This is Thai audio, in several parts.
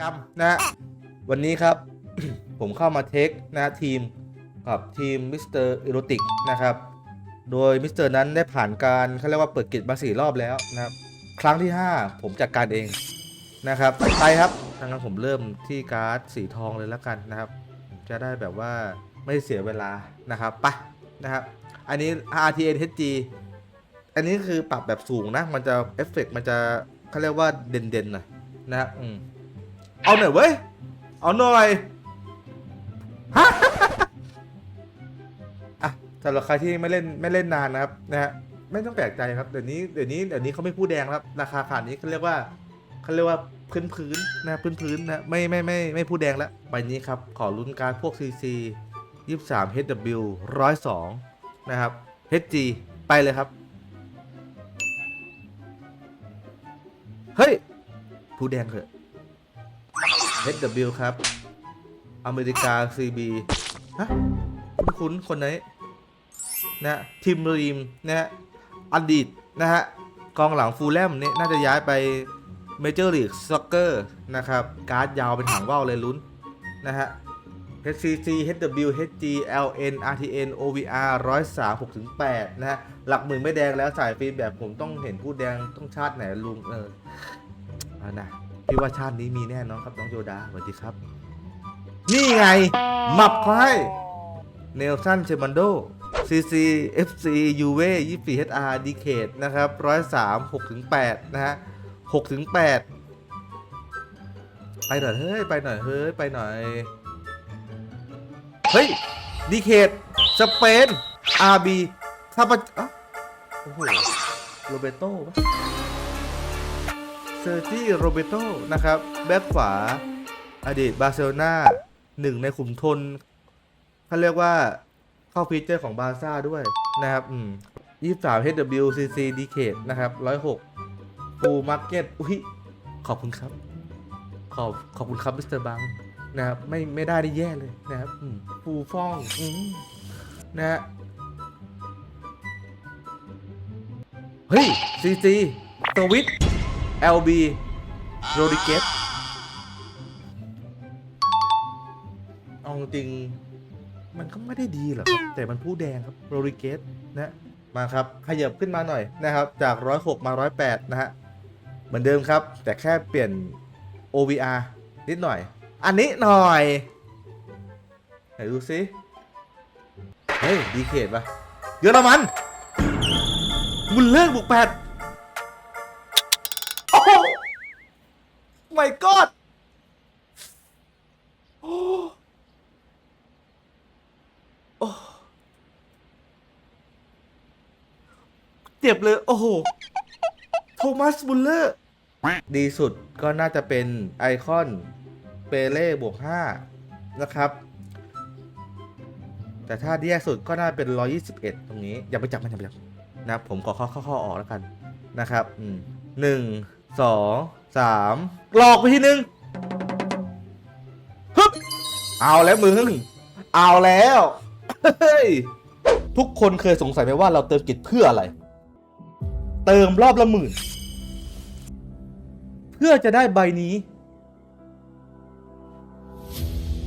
กรรมนะวันนี้ครับ ผมเข้ามาเทคนะทีมกับทีมมิสเตอร์อีโรติกนะครับ โดยมิสเตอร์นั้นได้ผ่านการเขาเรียกว่าเปิดกิจมาสี่รอบแล้วนะครับ ครั้งที่ 5 ผมจัดการเองนะครับไปครับดังนั้นผมเริ่มที่การ์ดสีทองเลยแล้วกันนะครับ จะได้แบบว่าไม่เสียเวลานะครับไปนะครับ อันนี้ RTN HG อันนี้คือปรับแบบสูงนะ มันจะเอฟเฟกต์มันจะเขาเรียกว่าเด่นๆหน่อยนะครับอืม เอาหน่อยเว้ย เอาหน่อยฮะอะสำหรับใครที่ไม่เล่นไม่เล่นนานนะครับนะฮะไม่ต้องแปลกใจครับเดี๋ยวนี้เดี๋ยวนี้เดี๋ยวนี้เขาไม่พูดแดงแล้วครับราคาขนาดนี้เขาเรียกว่าเขาเรียกว่าพื้นพื้นๆนะพื้นพื้นๆนะไม่ไม่ไม่ไม่พูดแดงแล้วใบนี้ครับขอลุ้นการดพวก CC 23 HW 102 นะครับ HG ไปเลยครับ เฮ้ย ผู้แดงเถอะ HW ครับ อเมริกา CB ฮะ คุ้นๆคนไหนนะทีมรีมนะฮะอดีตนะฮะ กองหลังฟูลแลมเนี่ยน่าจะย้ายไปเมเจอร์ลีกซ็อกเกอร์นะครับ การ์ดยาวเป็นหางว่าวเลยลุ้นนะฮะ HCC HW HG LN RTN OVR 103 6ถึง8นะฮะ หลักหมื่นไม่แดงแล้วสายฟิล์มแบบผมต้องเห็นผู้แดงต้องชาติไหนลุงเออเอานะ พี่ว่าชาตินี้มีแน่นอนครับน้องโยดาสวัสดีครับ นี่ไงหมับเขาให้เนลสันเชมันโด CC FC UV 24 HR d c a d นะครับ103 6ถึง8นะฮะ6ถึง8ไปหน่อยเฮ้ย ไปหน่อย เฮ้ย ไปหน่อย เฮ้ยดีเคดสเปน RB ข้าพเจ้าโอ้โห โรเบโต้ปะ เซอร์จี้โรเบโต้นะครับ แบ็คขวา อดีตบาร์เซโลนาหนึ่งในขุมทนเขาเรียกว่าเข้าฟีเจอร์ของบาร์ซ่าด้วยนะครับ อืม23 HWCC d c นะครับ106ฟูมาร์เก็ตอุ้ย ขอบคุณครับ ขอบขอบคุณครับมิสเตอร์บังนะครับ ไม่ไม่ได้ได้แย่เลยนะครับฟูฟ่องอนะฮะเฮ้ย CC ตวิท เอลบีโรดิเกสเอาจริง มันก็ไม่ได้ดีหรอกแต่มันผู้แดงครับโรดิเกสนะ มาครับ ขยับขึ้นมาหน่อยนะครับ จาก 106 มา 108 นะฮะ เหมือนเดิมครับ แต่แค่เปลี่ยน OVR นิดหน่อย อันนี้หน่อย ไหนดูซิ เฮ้ย ดีเคตปะเยอรมันมุนเลอร์บวกแปด my god โอ้โอ้เจ็บเลย โอ้โห โทมัสบุลเลอร์ ดีสุดก็น่าจะเป็นไอคอน เปเล่บวก5นะครับ แต่ถ้าแย่สุดก็น่าเป็น 121 ตรงนี้ อย่าไปจับมันอย่าไปจับนะครับผมขอข้าเข้าเข้าออกแล้วกันนะครับ อืมหนึ่งสอง สามหลอกไปทีนึงฮึบเอาแล้วมึง เอาแล้ว เฮ้ย ทุกคนเคยสงสัยไหมว่าเราเติมกิจเพื่ออะไร เติมรอบละหมื่น เพื่อจะได้ใบนี้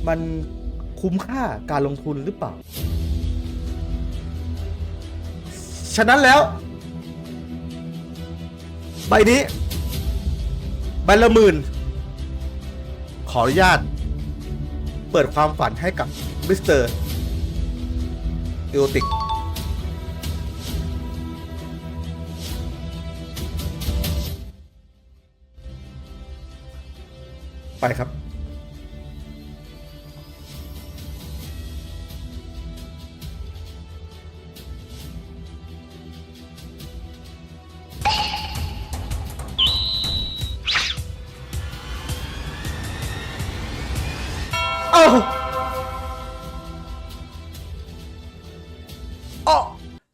มันคุ้มค่าการลงทุนหรือเปล่า ฉะนั้นแล้ว ใบนี้ ใบละหมื่น ขออนุญาต เปิดความฝันให้กับมิสเตอร์เอโอติก ไปครับ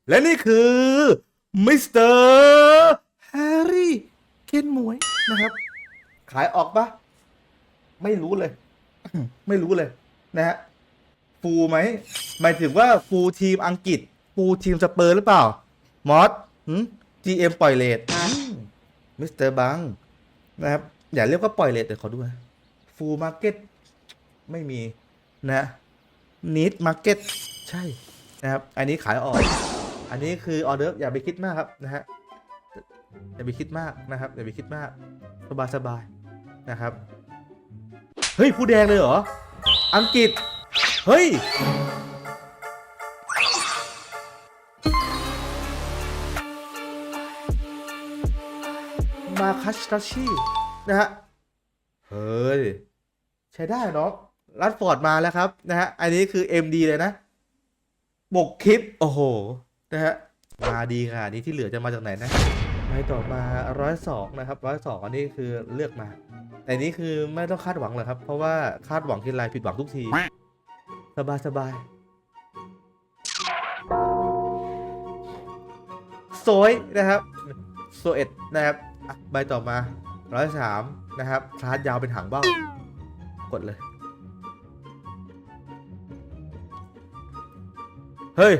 และนี่คือมิสเตอร์แฮร์รี่เคนหมวยนะครับ ขายออกปะไม่รู้เลย ไม่รู้เลยนะฮะฟูไหมหมายถึงว่าฟูทีมอังกฤษฟูทีมสเปอร์หรือเปล่า มอสหืม GM ปล่อยเลทมิสเตอร์บังนะครับ อย่าเรียกว่าปล่อยเลทเดี๋ยวขอดูนะฟูลมาร์เก็ตไม่มีนะนิดมาร์เก็ตใช่นะครับ อันนี้ขายออก อันนี้คือออเดอร์อย่าไปคิดมากครับนะฮะอย่าไปคิดมากนะครับอย่าไปคิดมากสบายสบายๆนะครับ เฮ้ยผู้แดงเลยเหรอ อังกฤษ เฮ้ย มาคัชทัชชีนะฮะ เฮ้ย ใช้ได้เนาะรัดฟอร์ดมาแล้วครับ นะฮะ อันนี้คือ MD เลยนะ บกคลิป โอ้โห นะฮะมาดีค่ะนี่ที่เหลือจะมาจากไหนนะไปต่อมาร้อยสองนะครับร้อยสองอันนี้คือเลือกมา แต่นี้คือไม่ต้องคาดหวังหรอกครับ เพราะว่าคาดหวังทีไรผิดหวังทุกที สบายสบายโซยนะครับโซเอ็ดนะครับใบต่อมาร้อยสามนะครับคลาสยาวเป็นหางเบ้ากดเลย เฮ้ย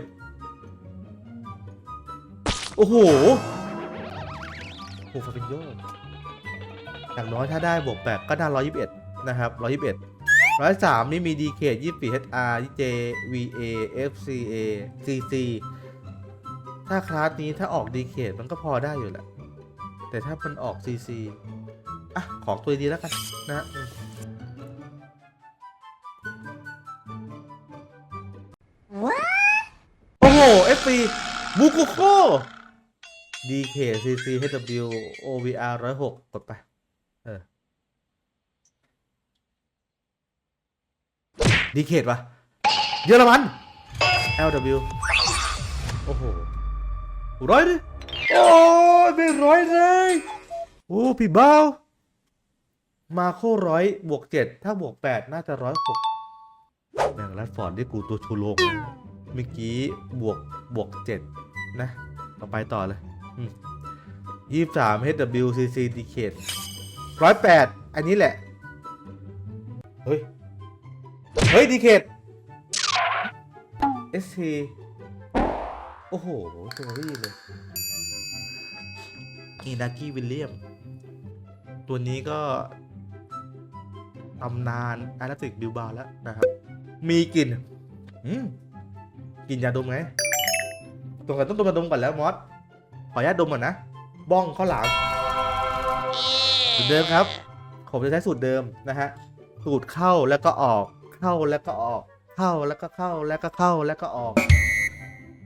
โอ้โหโอ้ฟาบินโยอย่างน้อยถ้าได้บวกแปดก็ได้ร้อยยิบเอ็ดนะครับร้อยยิบเอ็ดร้อยสามนี่มีดีเคยี่สิบ HR J VA FCA CC ถ้าคลาสนี้ถ้าออกดีเคมันก็พอได้อยู่แหละ แต่ถ้ามันออก CC อะ ของตัวดีแล้วกันนะอืมโอ้โห FP บูกุโค DK CC HW OVR 106กกดไป เออ DK ปะเยอรมัน LW โอ้โหร้อยเลยโอ้ยไม่ร้อยเลย โอ้พี่เบ้า มาโคร้อยบวกเจ็ดถ้าบวกแปดน่าจะร้อยหกแม่งรัดฟอร์ดได้กูตัวชูโรงเมื่อกี้บวกบวกเจ็ดนะ ต่อไปต่อเลย ยี่สาม HWCC d c ร้อยแปดอันนี้แหละ เฮ้ย เฮ้ย d c SC โอ้โหตัวรี่เลยอีนากี้วิลเลียม ตัวนี้ก็ตำนานอาราติกบิลบาแล้วนะครับ มีกลิ่นอืมกลิ่นยาดมไงตรงกันต้องดมมาดมก่อนแล้วมอส ออนุญาตดมก่อนนะ บ้องข้าวหลามสูตรเดิมครับ ผมจะใช้สูตรเดิมนะฮะ สูตรเข้าแล้วก็ออก เข้าแล้วก็ออก เข้าแล้วก็เข้าแล้วก็เข้าแล้วก็ออก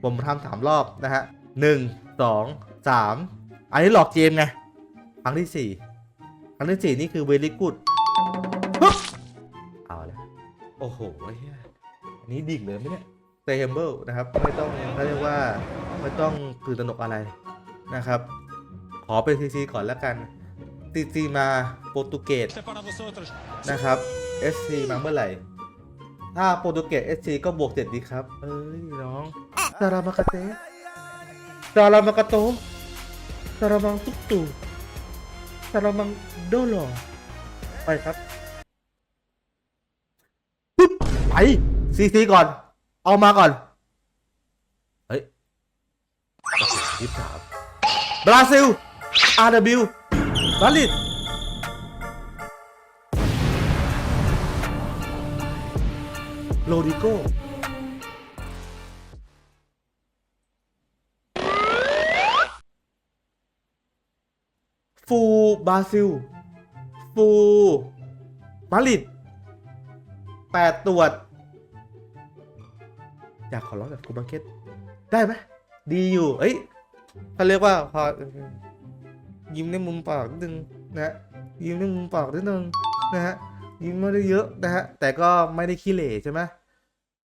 ผมทำสามรอบนะฮะหนึ่งสองสามอันนี้หลอกเจมส์ไง ครั้งที่สี่ครั้งที่สี่นี่คือเวลิกูดเอาเลยโอ้โหเหี้ยอันนี้ดิ่งเลยไหมเนี่ยเตเฮมเบิลนะครับ ไม่ต้องเขาเรียกว่าไม่ต้องตื่นตระหนกอะไร นะครับ ขอเป็นซีซีก่อนแล้วกันซีซีมาโปรตุเกสนะครับ SC มาเมื่อไหร่ ถ้าโปรตุเกส SC ก็บวกเจ็ดดีครับ เอ้ยน้องซารามากาเตซารามากาโตซารามังตุกตูซารามังโดโลไปครับปึ๊บไปซีซีก่อน เอามาก่อน เฮ้ยยี่สาม บราซิล RW บาลิดโรดิโกฟูบราซิล ฟูมาดริดแปดตรวจ อยากขอร้องจากคูมาร์เก็ตได้ไหมดีอยู่ เอ้ย เขาเรียกว่าพอยิ้มในมุมปากนิดนึงนะฮะยิ้มในมุมปากนิดนึงนะฮะยิ้มไม่ได้เยอะนะฮะแต่ก็ไม่ได้ขี้เหร่ใช่ไหม